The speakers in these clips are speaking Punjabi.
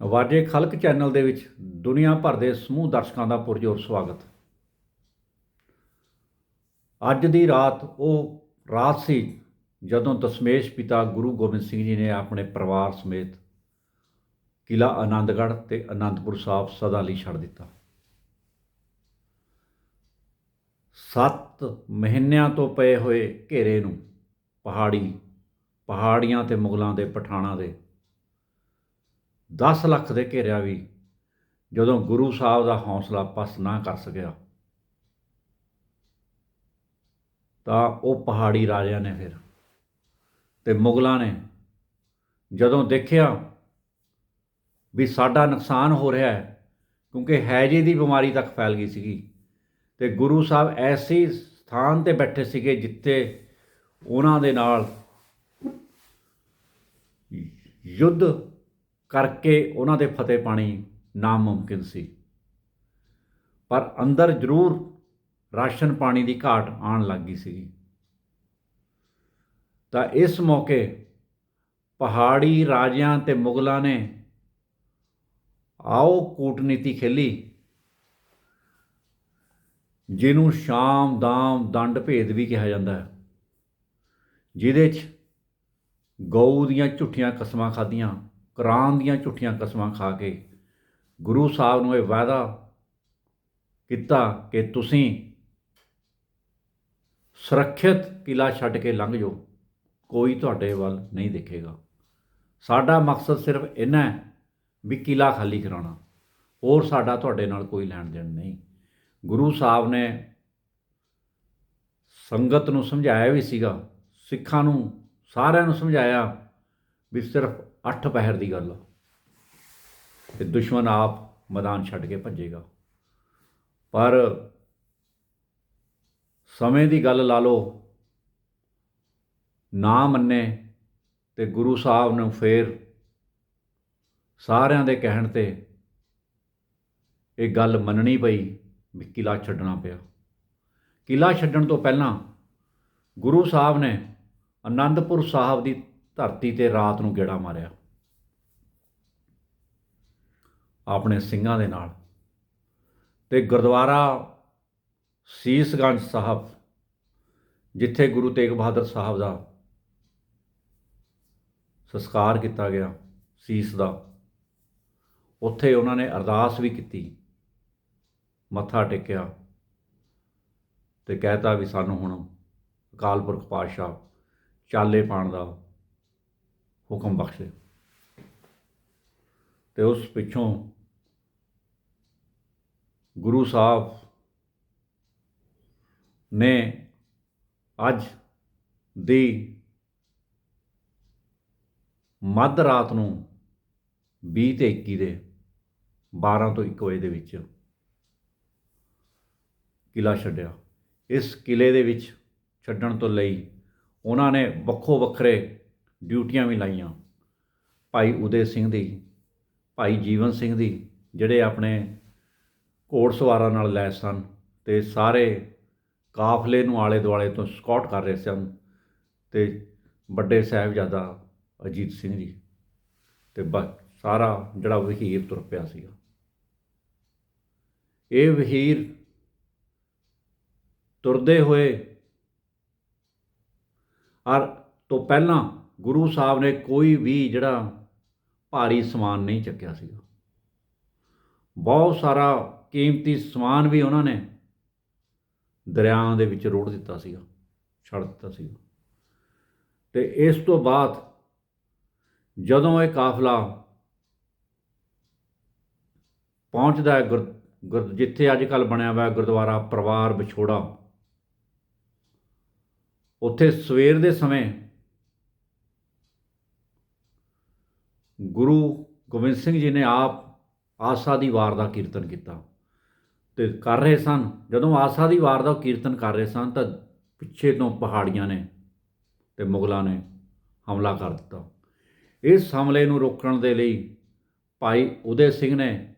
ਵਾਜੇ ਖਲਕ ਚੈਨਲ ਦੇ ਵਿੱਚ ਦੁਨੀਆ ਭਰ ਦੇ ਸਮੂਹ ਦਰਸ਼ਕਾਂ ਦਾ ਪੁਰਜੋਰ ਸਵਾਗਤ। ਅੱਜ ਦੀ ਰਾਤ ਉਹ ਰਾਤ ਸੀ ਜਦੋਂ ਦਸ਼ਮੇਸ਼ ਪਿਤਾ ਗੁਰੂ ਗੋਬਿੰਦ ਸਿੰਘ ਜੀ ਨੇ ਆਪਣੇ ਪਰਿਵਾਰ ਸਮੇਤ ਕਿਲਾ ਆਨੰਦਗੜ੍ਹ ਤੇ ਅਨੰਦਪੁਰ ਸਾਹਿਬ ਸਦਾ ਲਈ ਛੱਡ ਦਿੱਤਾ। ਸੱਤ ਮਹੀਨਿਆਂ ਤੋਂ ਪਏ ਹੋਏ ਘੇਰੇ ਨੂੰ ਪਹਾੜੀ, ਪਹਾੜੀਆਂ ਤੇ ਮੁਗਲਾਂ ਦੇ ਪਠਾਣਾ ਦੇ 10 ਲੱਖ ਦੇ ਘੇਰਿਆ ਵੀ ਜਦੋਂ ਗੁਰੂ ਸਾਹਿਬ ਦਾ ਹੌਸਲਾ ਪਸ ਨਾ ਕਰ ਸਕਿਆ, ਤਾਂ ਉਹ ਪਹਾੜੀ ਰਾਜਿਆਂ ਨੇ ਫਿਰ ਤੇ ਮੁਗਲਾਂ ਨੇ ਜਦੋਂ ਦੇਖਿਆ ਵੀ ਸਾਡਾ ਨੁਕਸਾਨ ਹੋ ਰਿਹਾ ਹੈ, ਕਿਉਂਕਿ ਹੈਜੇ ਦੀ ਬਿਮਾਰੀ ਤੱਕ ਫੈਲ ਗਈ ਸੀਗੀ, ਤੇ ਗੁਰੂ ਸਾਹਿਬ ਐਸੇ ਸਥਾਨ ਤੇ ਬੈਠੇ ਸੀਗੇ ਜਿੱਥੇ ਉਹਨਾਂ ਦੇ ਨਾਲ ਯੁੱਧ ਕਰਕੇ ਉਹਨਾਂ ਦੇ ਫਤਿਹ ਪਾਣੀ ਨਾਮੁਮਕਿਨ ਸੀ। ਪਰ ਅੰਦਰ ਜ਼ਰੂਰ ਰਾਸ਼ਨ ਪਾਣੀ ਦੀ ਘਾਟ ਆਉਣ ਲੱਗ ਗਈ ਸੀਗੀ। ਤਾਂ ਇਸ ਮੌਕੇ ਪਹਾੜੀ ਰਾਜਿਆਂ ਤੇ ਮੁਗਲਾਂ ਨੇ ਆਓ ਕੂਟਨੀਤੀ ਖੇਲੀ, ਜਿਹਨੂੰ ਸ਼ਾਮ ਦਾਮ ਦੰਡ ਭੇਦ ਵੀ ਕਿਹਾ ਜਾਂਦਾ ਹੈ, ਜਿਹਦੇ 'ਚ ਗਊ ਦੀਆਂ ਝੁੱਠੀਆਂ ਕਸਮਾਂ ਖਾਧੀਆਂ ਕੁਰਾਨ ਦੀਆਂ ਝੂਠੀਆਂ ਕਸਮਾਂ ਖਾ ਕੇ ਗੁਰੂ ਸਾਹਿਬ ਨੂੰ ਇਹ ਵਾਅਦਾ ਕੀਤਾ ਕਿ ਤੁਸੀਂ ਸੁਰੱਖਿਅਤ ਕਿਲਾ ਛੱਡ ਕੇ ਲੰਘ ਜਾਓ, ਕੋਈ ਤੁਹਾਡੇ ਵੱਲ ਨਹੀਂ ਦੇਖੇਗਾ। ਸਾਡਾ ਮਕਸਦ ਸਿਰਫ ਇੰਨਾ ਹੈ ਵੀ ਕਿਲਾ ਖਾਲੀ ਕਰਾਉਣਾ, ਹੋਰ ਸਾਡਾ ਤੁਹਾਡੇ ਨਾਲ ਕੋਈ ਲੈਣ ਦੇਣ ਨਹੀਂ। ਗੁਰੂ ਸਾਹਿਬ ਨੇ ਸੰਗਤ ਨੂੰ ਸਮਝਾਇਆ ਵੀ ਸੀਗਾ, ਸਿੱਖਾਂ ਨੂੰ ਸਾਰਿਆਂ ਨੂੰ ਸਮਝਾਇਆ ਵੀ ਸਿਰਫ 8 ਪਹਿਰ ਦੀ ਗੱਲ ਆ। ਤੇ ਦੁਸ਼ਮਣ ਆਪ ਮੈਦਾਨ ਛੱਡ ਕੇ ਭੱਜੇਗਾ। ਪਰ ਸਮੇਂ ਦੀ ਗੱਲ ਲਾ ਲਓ। ਨਾ ਮੰਨੇ ਤੇ ਗੁਰੂ ਸਾਹਿਬ ਨੂੰ ਫੇਰ ਸਾਰਿਆਂ ਦੇ ਕਹਿਣ ਤੇ ਇਹ ਗੱਲ ਮੰਨਣੀ ਪਈ ਵੀ ਕਿਲਾ ਛੱਡਣਾ ਪਿਆ। ਕਿਲਾ ਛੱਡਣ ਤੋਂ ਪਹਿਲਾਂ ਗੁਰੂ ਸਾਹਿਬ ਨੇ ਆਨੰਦਪੁਰ ਸਾਹਿਬ ਦੀ ਧਰਤੀ ਤੇ ਰਾਤ ਨੂੰ ਗੇੜਾ ਮਾਰਿਆ। ਆਪਣੇ ਸਿੰਘਾਂ ਦੇ ਨਾਲ। ਤੇ ਗੁਰਦੁਆਰਾ ਸੀਸਗੰਜ ਸਾਹਿਬ, ਜਿੱਥੇ ਗੁਰੂ ਤੇਗ ਬਹਾਦਰ ਸਾਹਿਬ ਦਾ ਸੰਸਕਾਰ ਕੀਤਾ ਗਿਆ ਸੀਸ ਦਾ, ਉੱਥੇ ਉਹਨਾਂ ਨੇ ਅਰਦਾਸ ਵੀ ਕੀਤੀ। ਮੱਥਾ ਟੇਕਿਆ ਤੇ ਕਹਿਤਾ ਵੀ ਸਾਨੂੰ ਹੁਣ ਅਕਾਲ ਪੁਰਖ ਪਾਤਸ਼ਾਹ ਚਾਲੇ ਪਾਣ ਦਾ ਹੁਕਮ ਬਖਸ਼ੇ। ਤੇ ਉਸ ਪਿੱਛੋਂ ਗੁਰੂ ਸਾਹਿਬ ਨੇ ਅੱਜ ਦੀ ਮੱਧ ਰਾਤ ਨੂੰ 20 ਤੇ 21 ਦੇ 12 ਤੋਂ 1 ਵਜੇ ਦੇ ਵਿੱਚ ਕਿਲਾ ਛੱਡਿਆ। ਇਸ ਕਿਲੇ ਦੇ ਵਿੱਚ ਛੱਡਣ ਤੋਂ ਲਈ ਉਹਨਾਂ ਨੇ ਵੱਖੋ ਵੱਖਰੇ ਡਿਊਟੀਆਂ ਵੀ ਲਾਈਆਂ। ਭਾਈ ਉਦੇ ਸਿੰਘ ਦੀ, ਭਾਈ ਜੀਵਨ ਸਿੰਘ ਦੀ, ਜਿਹੜੇ ਆਪਣੇ ਘੋੜ ਸਵਾਰਾਂ ਨਾਲ ਲੈਸ ਸਨ ਤੇ ਸਾਰੇ ਕਾਫਲੇ ਨੂੰ ਆਲੇ ਦੁਆਲੇ ਤੋਂ ਸਕਾਟ ਕਰ ਰਹੇ ਸਨ ਤੇ ਵੱਡੇ ਸਾਹਿਬਜ਼ਾਦਾ ਅਜੀਤ ਸਿੰਘ ਜੀ ਤੇ ਬ- ਸਾਰਾ ਜਿਹੜਾ ਵਹੀਰ ਤੁਰ ਪਿਆ ਸੀਗਾ। ਇਹ ਵਹੀਰ ਤੁਰਦੇ ਹੋਏ ਔਰ ਤੋਂ ਪਹਿਲਾਂ ਗੁਰੂ ਸਾਹਿਬ ਨੇ ਕੋਈ ਵੀ ਜਿਹੜਾ ਭਾਰੀ ਸਮਾਨ ਨਹੀਂ ਚੱਕਿਆ ਸੀਗਾ। ਬਹੁਤ ਸਾਰਾ ਕੀਮਤੀ ਸਮਾਨ ਵੀ ਉਹਨਾਂ ਨੇ ਦਰਿਆਵਾਂ ਦੇ ਵਿੱਚ ਰੋੜ ਦਿੱਤਾ ਸੀਗਾ, ਛੱਡ ਦਿੱਤਾ ਸੀਗਾ। ਤੇ ਇਸ ਤੋਂ ਬਾਅਦ ਜਦੋਂ ਇਹ ਕਾਫਲਾ ਪਹੁੰਚਦਾ ਹੈ ਗੁਰ, ਗੁਰ- ਜਿੱਥੇ ਅੱਜ ਕੱਲ ਬਣਿਆ ਹੋਇਆ ਗੁਰਦੁਆਰਾ ਪਰਿਵਾਰ ਵਿਛੋੜਾ, ਉੱਥੇ ਸਵੇਰ ਦੇ ਸਮੇਂ ਗੁਰੂ ਗੋਬਿੰਦ ਸਿੰਘ ਜੀ ਨੇ ਆਪ ਆਸਾ ਦੀ ਵਾਰ ਦਾ ਕੀਰਤਨ ਕੀਤਾ। ਤੇ ਕਰ ਰਹੇ ਸਨ। ਜਦੋਂ ਆਸਾ ਦੀ ਵਾਰ ਦਾ ਕੀਰਤਨ ਕਰ ਰਹੇ ਸਨ, ਤਾਂ ਪਿੱਛੇ ਤੋਂ ਪਹਾੜੀਆਂ ਨੇ ਤੇ ਮੁਗਲਾਂ ਨੇ ਹਮਲਾ ਕਰ ਦਿੱਤਾ। ਇਸ ਹਮਲੇ ਨੂੰ ਰੋਕਣ ਦੇ ਲਈ ਭਾਈ ਉਦੇ ਸਿੰਘ ਨੇ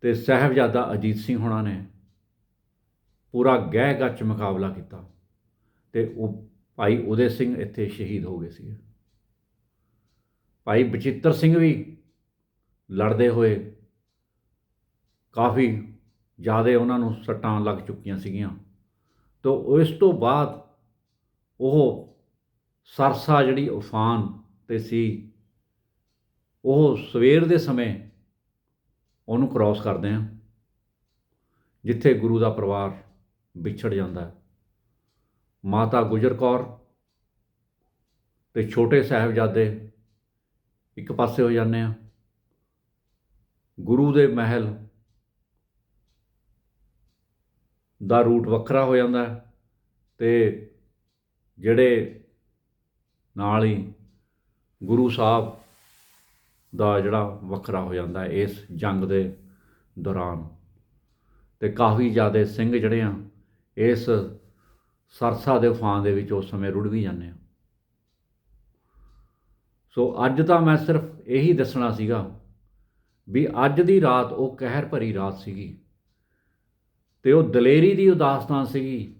ਤੇ ਸਾਹਿਬਜ਼ਾਦਾ ਅਜੀਤ ਸਿੰਘ ਹੋਣਾ ਨੇ ਪੂਰਾ ਗਹਿ ਗੱਚ ਮੁਕਾਬਲਾ ਕੀਤਾ ਤੇ ਉਹ ਭਾਈ ਉਦੇ ਸਿੰਘ ਇੱਥੇ ਸ਼ਹੀਦ ਹੋ ਗਏ ਸੀ ਭਾਈ ਬਚਿੱਤਰ ਸਿੰਘ ਵੀ ਲੜਦੇ ਹੋਏ ਕਾਫੀ ਜ਼ਿਆਦਾ ਉਹਨਾਂ ਨੂੰ ਸੱਟਾਂ ਲੱਗ ਚੁੱਕੀਆਂ ਸੀਗੀਆਂ। ਤੋਂ ਇਸ ਤੋਂ ਬਾਅਦ ਉਹ ਸਰਸਾ ਜਿਹੜੀ ਉਫਾਨ ਤੇ ਸੀ, ਉਹ ਸਵੇਰ ਦੇ ਸਮੇਂ ਉਹਨੂੰ ਕ੍ਰਾਸ ਕਰਦੇ ਆ, ਜਿੱਥੇ ਗੁਰੂ ਦਾ ਪਰਿਵਾਰ ਵਿਛੜ ਜਾਂਦਾ। ਮਾਤਾ ਗੁਜਰ ਕੌਰ ਤੇ ਛੋਟੇ ਸਾਹਿਬਜ਼ਾਦੇ ਇੱਕ ਪਾਸੇ ਹੋ ਜਾਂਦੇ ਆ ਗੁਰੂ ਦੇ ਮਹਿਲ ਦਾ ਰੂਟ ਵੱਖਰਾ ਹੋ ਜਾਂਦਾ ਹੈ ਤੇ ਜਿਹੜੇ ਨਾਲ ਹੀ ਗੁਰੂ ਸਾਹਿਬ ਦਾ ਜਿਹੜਾ ਵੱਖਰਾ ਹੋ ਜਾਂਦਾ ਇਸ ਜੰਗ ਦੇ ਦੌਰਾਨ। ਤੇ ਕਾਫੀ ਜ਼ਿਆਦਾ ਸਿੰਘ ਜਿਹੜੇ ਆ ਇਸ ਸਰਸਾ ਦੇ ਫਾਂ ਦੇ ਵਿੱਚ ਉਸ ਸਮੇਂ ਰੁੜ ਵੀ ਜਾਂਦੇ ਆ। ਸੋ ਅੱਜ ਤਾਂ ਮੈਂ ਸਿਰਫ ਇਹੀ ਦੱਸਣਾ ਸੀਗਾ ਵੀ ਅੱਜ ਦੀ ਰਾਤ ਉਹ ਕਹਿਰ ਭਰੀ ਰਾਤ ਸੀਗੀ ਤੇ ਉਹ ਦਲੇਰੀ ਦੀ ਉਦਾਸਤਾਨ ਸੀਗੀ,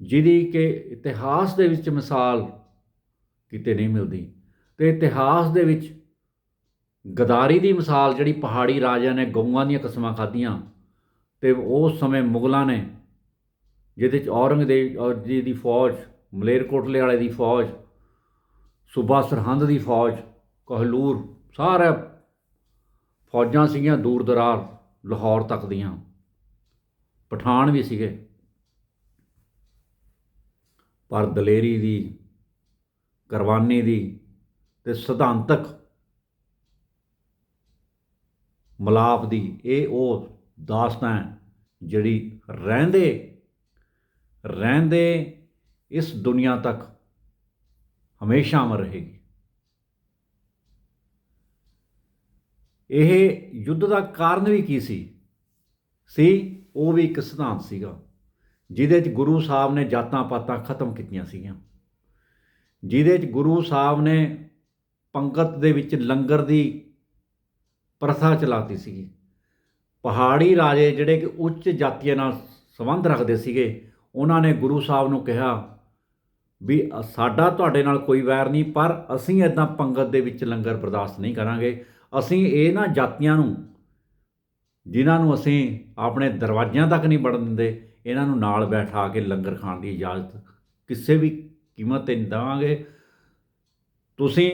ਜਿਹਦੀ ਕਿ ਇਤਿਹਾਸ ਦੇ ਵਿੱਚ ਮਿਸਾਲ ਕਿਤੇ ਨਹੀਂ ਮਿਲਦੀ। ਤੇ ਇਤਿਹਾਸ ਦੇ ਵਿੱਚ ਗਦਾਰੀ ਦੀ ਮਿਸਾਲ ਜਿਹੜੀ ਪਹਾੜੀ ਰਾਜਿਆਂ ਨੇ ਗਊਆਂ ਦੀਆਂ ਕਸਮਾਂ ਖਾਧੀਆਂ ਤੇ ਉਸ ਸਮੇਂ ਮੁਗਲਾਂ ਨੇ, ਜਿਹਦੇ ਚ ਔਰੰਗਜ਼ੇਬ, ਔਰ ਜੀ ਦੀ ਫੌਜ ਮਲੇਰਕੋਟਲੇ ਵਾਲੇ ਦੀ ਫੌਜ ਸੂਬਾ ਸਰਹੰਦ ਦੀ ਫੌਜ, ਕੋਹਲੂਰ, ਸਾਰਾ ਫੌਜਾਂ ਸੀਗੀਆਂ ਦੂਰ ਦਰਾਰ ਲਾਹੌਰ ਤੱਕ ਦੀਆਂ। ਪਠਾਨ ਵੀ ਸੀਗੇ। ਪਰ ਦਲੇਰੀ ਦੀ, ਕੁਰਬਾਨੀ ਦੀ ਤੇ ਸਿਧਾਂਤਕ ਮਲਾਪ ਦੀ ਇਹ ਉਹ ਦਾਸਤਾਂ ਜਿਹੜੀ ਰਹਿੰਦੇ ਰਹਿੰਦੇ ਇਸ ਦੁਨੀਆ ਤੱਕ ਹਮੇਸ਼ਾ ਅਮਰ ਰਹੇਗੀ। ਇਹ ਯੁੱਧ ਦਾ ਕਾਰਨ ਵੀ ਕੀ ਸੀ? ਸੀ, ਉਹ ਵੀ ਇੱਕ ਸਿਧਾਂਤ ਸੀਗਾ, ਜਿਹਦੇ 'ਚ ਗੁਰੂ ਸਾਹਿਬ ਨੇ ਜਾਤਾਂ ਪਾਤਾਂ ਖਤਮ ਕੀਤੀਆਂ ਸੀਗੀਆਂ। ਜਿਹਦੇ 'ਚ ਗੁਰੂ ਸਾਹਿਬ ਨੇ ਪੰਗਤ ਦੇ ਵਿੱਚ ਲੰਗਰ ਦੀ ਪ੍ਰਥਾ ਚਲਾਤੀ ਸੀਗੀ। ਪਹਾੜੀ ਰਾਜੇ ਜਿਹੜੇ ਕਿ ਉੱਚ ਜਾਤੀਆਂ ਨਾਲ ਸੰਬੰਧ ਰੱਖਦੇ ਸੀਗੇ, ਉਹਨਾਂ ਨੇ ਗੁਰੂ ਸਾਹਿਬ ਨੂੰ ਕਿਹਾ ਵੀ ਸਾਡਾ ਤੁਹਾਡੇ ਨਾਲ ਕੋਈ ਵੈਰ ਨਹੀਂ, ਪਰ ਅਸੀਂ ਇਦਾਂ ਪੰਗਤ ਦੇ ਵਿੱਚ ਲੰਗਰ ਬਰਦਾਸ਼ਤ ਨਹੀਂ ਕਰਾਂਗੇ। ਅਸੀਂ ਇਹ ਨਾ ਜਾਤੀਆਂ ਨੂੰ, ਜਿਨ੍ਹਾਂ ਨੂੰ ਅਸੀਂ ਆਪਣੇ ਦਰਵਾਜ਼ਿਆਂ ਤੱਕ ਨਹੀਂ ਵੜਨ ਦਿੰਦੇ, ਇਹਨਾਂ ਨੂੰ ਨਾਲ ਬੈਠਾ ਕੇ ਲੰਗਰ ਖਾਣ ਦੀ ਇਜਾਜ਼ਤ ਕਿਸੇ ਵੀ ਕੀਮਤ ਤੇ ਨਹੀਂ ਦੇਵਾਂਗੇ। ਤੁਸੀਂ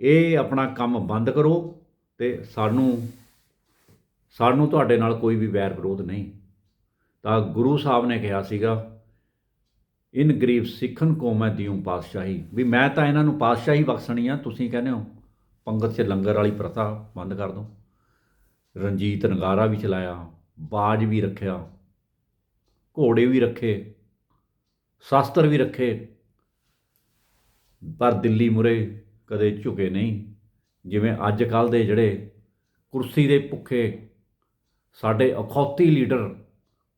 ਇਹ ਆਪਣਾ ਕੰਮ ਬੰਦ ਕਰੋ ਤੇ ਸਾਨੂੰ ਸਾਨੂੰ ਤੁਹਾਡੇ ਨਾਲ ਕੋਈ ਵੀ ਵੈਰ ਵਿਰੋਧ ਨਹੀਂ। ਤਾਂ ਗੁਰੂ ਸਾਹਿਬ ਨੇ ਕਿਹਾ ਸੀਗਾ ਇਨ ਗਰੀਬ ਸਿੱਖਨ ਕੋ ਮੈਂ ਦਿਉ ਪਾਤਸ਼ਾਹੀ। ਵੀ ਮੈਂ ਤਾਂ ਇਹਨਾਂ ਨੂੰ ਪਾਤਸ਼ਾਹੀ ਬਖਸ਼ਣੀ ਆ, ਤੁਸੀਂ ਕਹਿੰਦੇ ਹੋ। ਪੰਗਤ 'ਚ ਲੰਗਰ ਵਾਲੀ ਪ੍ਰਥਾ ਬੰਦ ਕਰ ਦਿਓ ਰਣਜੀਤ ਨਗਾਰਾ ਵੀ ਚਲਾਇਆ, ਬਾਜ ਵੀ ਰੱਖਿਆ, ਘੋੜੇ ਵੀ ਰੱਖੇ, ਸ਼ਾਸਤਰ ਵੀ ਰੱਖੇ। ਪਰ ਦਿੱਲੀ ਮੁਰੇ ਕਦੇ ਝੁਕੇ ਨਹੀਂ। ਜਿਵੇਂ ਅੱਜ ਕੱਲ ਦੇ ਜਿਹੜੇ ਕੁਰਸੀ ਦੇ ਭੁੱਖੇ, ਸਾਡੇ ਅਖੌਤੀ ਲੀਡਰ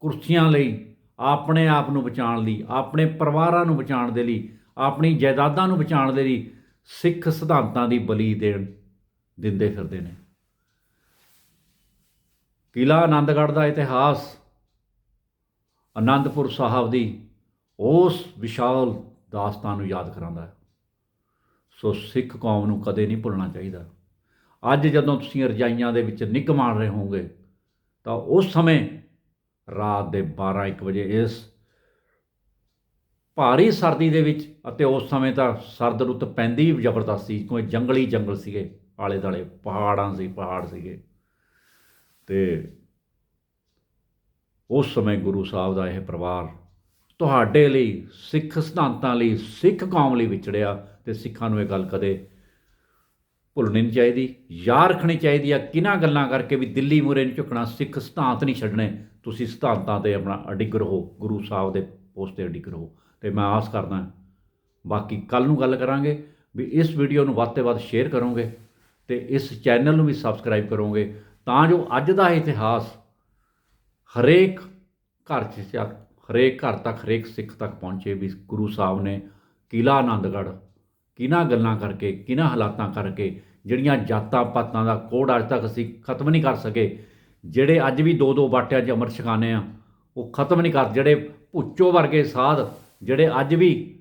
ਕੁਰਸੀਆਂ ਲਈ ਆਪਣੇ ਆਪ ਨੂੰ ਬਚਾਉਣ ਲਈ, ਆਪਣੇ ਪਰਿਵਾਰਾਂ ਨੂੰ ਬਚਾਉਣ ਦੇ ਲਈ, ਆਪਣੀ ਜਾਇਦਾਦਾਂ ਨੂੰ ਬਚਾਉਣ ਦੇ ਲਈ ਸਿੱਖ ਸਿਧਾਂਤਾਂ ਦੀ ਬਲੀ ਦੇਣ, ਦਿੰਦੇ ਫਿਰਦੇ ਨੇ। ਕਿਲਾ ਆਨੰਦਗੜ੍ਹ ਦਾ ਇਤਿਹਾਸ ਆਨੰਦਪੁਰ ਸਾਹਿਬ ਦੀ ਉਸ ਵਿਸ਼ਾਲ ਦਾਸਤਾਨ ਨੂੰ ਯਾਦ ਕਰਾਉਂਦਾ ਹੈ। ਸੋ ਸਿੱਖ ਕੌਮ ਨੂੰ ਕਦੇ ਨਹੀਂ ਭੁੱਲਣਾ ਚਾਹੀਦਾ। ਅੱਜ ਜਦੋਂ ਤੁਸੀਂ ਰਜਾਈਆਂ ਦੇ ਵਿੱਚ ਨਿੱਘ ਮਾਣ ਰਹੇ ਹੋਵੋਗੇ, ਤਾਂ ਉਸ ਸਮੇਂ ਰਾਤ ਦੇ 12 1 ਵਜੇ ਇਸ ਭਾਰੀ ਸਰਦੀ ਦੇ ਵਿੱਚ ਅਤੇ ਉਸ ਸਮੇਂ ਤਾਂ ਸਰਦ ਰੁੱਤ ਪੈਂਦੀ ਵੀ ਜ਼ਬਰਦਸਤ ਸੀ ਕੋਈ ਜੰਗਲੀ ਜੰਗਲ ਸੀਗੇ ਆਲੇ ਦਾਲੇ ਪਹਾੜਾਂ ਸੀ, ਪਹਾੜ ਸੀਗੇ। ਤੇ ਉਸ ਸਮੇਂ ਗੁਰੂ ਸਾਹਿਬ ਦਾ ਇਹ ਪਰਿਵਾਰ ਤੁਹਾਡੇ ਲਈ, ਸਿੱਖ ਸਿਧਾਂਤਾਂ ਲਈ, ਸਿੱਖ ਕੌਮ ਲਈ ਵਿਚੜਿਆ ਤੇ ਸਿੱਖਾਂ ਨੂੰ ਇਹ ਗੱਲ ਕਦੇ ਭੁੱਲਣੀ ਨਹੀਂ ਚਾਹੀਦੀ, ਯਾਦ ਰੱਖਣੀ ਚਾਹੀਦੀ ਆ, ਕਿਹਨਾਂ ਗੱਲਾਂ ਕਰਕੇ ਵੀ ਦਿੱਲੀ ਮੁਰੇ ਨਹੀਂ ਝੁਕਣਾ, ਸਿੱਖ ਸਿਧਾਂਤ ਨਹੀਂ ਛੱਡਣੇ ਤੁਸੀਂ ਸਿਧਾਂਤਾਂ ਤੇ ਆਪਣਾ ਅਡਿੱਗ ਰਹੋ, ਗੁਰੂ ਸਾਹਿਬ ਦੇ ਪੋਸਟ ਤੇ ਅਡਿੱਗ ਰਹੋ। ਤੇ ਮੈਂ ਆਸ ਕਰਦਾ ਬਾਕੀ ਕੱਲ ਨੂੰ ਗੱਲ ਕਰਾਂਗੇ ਵੀ ਇਸ ਵੀਡੀਓ ਨੂੰ ਵੱਧ ਤੋਂ ਵੱਧ ਸ਼ੇਅਰ ਕਰੋਗੇ ਤੇ ਇਸ ਚੈਨਲ ਨੂੰ ਵੀ ਸਬਸਕ੍ਰਾਈਬ ਕਰੋਗੇ ਤਾਂ ਜੋ ਅੱਜ ਦਾ ਇਤਿਹਾਸ ਹਰੇਕ ਘਰ 'ਚ ਹਰੇਕ ਘਰ ਤੱਕ, ਹਰੇਕ ਸਿੱਖ ਤੱਕ ਪਹੁੰਚੇ ਵੀ ਗੁਰੂ ਸਾਹਿਬ ਨੇ ਕਿਲਾ ਆਨੰਦਗੜ੍ਹ, ਕਿਹਨਾਂ ਗੱਲਾਂ ਕਰਕੇ, ਕਿਹਨਾਂ ਹਾਲਾਤਾਂ ਕਰਕੇ, ਜਿਹੜੀਆਂ ਜਾਤਾਂ ਪਾਤਾਂ ਦਾ ਕੋਡ ਅੱਜ ਤੱਕ ਅਸੀਂ ਖਤਮ ਨਹੀਂ ਕਰ ਸਕੇ ਜਿਹੜੇ ਅੱਜ ਵੀ ਦੋ ਦੋ ਬਾਟਿਆਂ 'ਚ ਅੰਮ੍ਰਿਤ ਛਕਾਉਂਦੇ ਆ, ਉਹ ਖਤਮ ਨਹੀਂ ਕਰ, ਜਿਹੜੇ ਭੁੱਚੋ ਵਰਗੇ ਸਾਧ, ਜਿਹੜੇ ਅੱਜ ਵੀ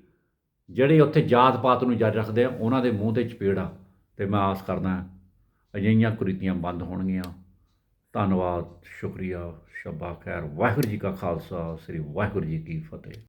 ਜਿਹੜੇ ਉੱਥੇ ਜਾਤ ਪਾਤ ਨੂੰ ਜਾਰੀ ਰੱਖਦੇ ਆ, ਉਹਨਾਂ ਦੇ ਮੂੰਹ ਤੇ ਚਪੇੜ ਆ, ਤੇ ਮੈਂ ਆਸ ਕਰਦਾ ਅਜਿਹੀਆਂ ਕੁਰੀਤੀਆਂ ਬੰਦ ਹੋਣਗੀਆਂ। ਧੰਨਵਾਦ, ਸ਼ੁਕਰੀਆ, ਸ਼ਬਾ ਖੈਰ, ਵਾਹਿਗੁਰੂ ਜੀ ਕਾ ਖਾਲਸਾ, ਸ੍ਰੀ ਵਾਹਿਗੁਰੂ ਜੀ ਕੀ ਫਤਿਹ।